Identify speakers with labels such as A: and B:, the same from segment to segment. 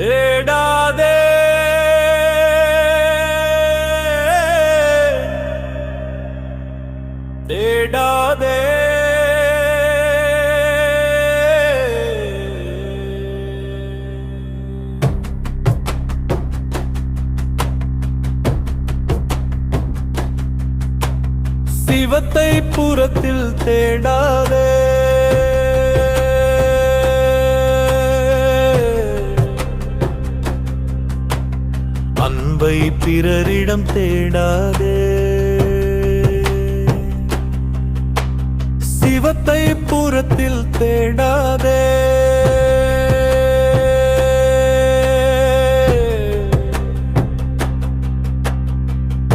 A: தேடாதே. தேடாதே. சிவத்தை புறத்தில் தேடாதே. அன்பை பிறரிடம் தேடாதே. சிவத்தை புறத்தில் தேடாதே.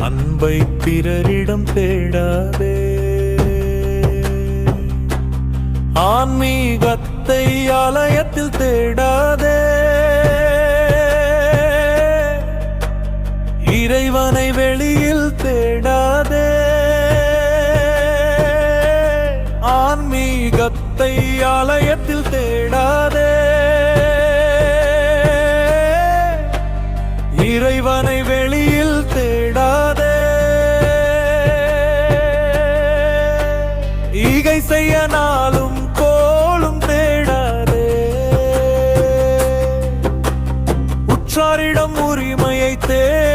A: அன்பை பிறரிடம் தேடாதே. ஆன்மீகத்தை ஆலயத்தில் தேடாதே. இறைவனை வெளியில் தேடாதே. ஆன்மீகத்தை ஆலயத்தில் தேடாதே. இறைவனை வெளியில் தேடாதே. ஈகை செய்ய நாளும் கோளும் தேடாதே. உற்றாரிடம் உரிமையை தேடாதே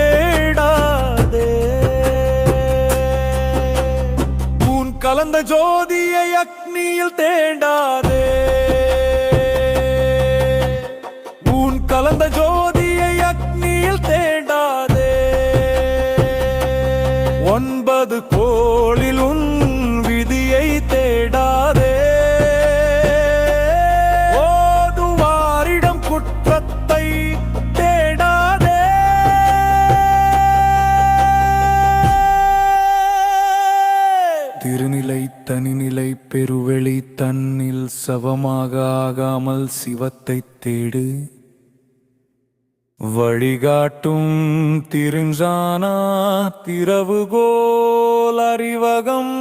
A: கலந்த ஜோதியை அக்னியில் தேடாதே தன்னிலை பெருவெளி தன்னில் சவமாக ஆகாமல் சிவத்தை தேடு. வழிகாட்டும் திருஞ்சானா திறவுகோல் அறிவகம்.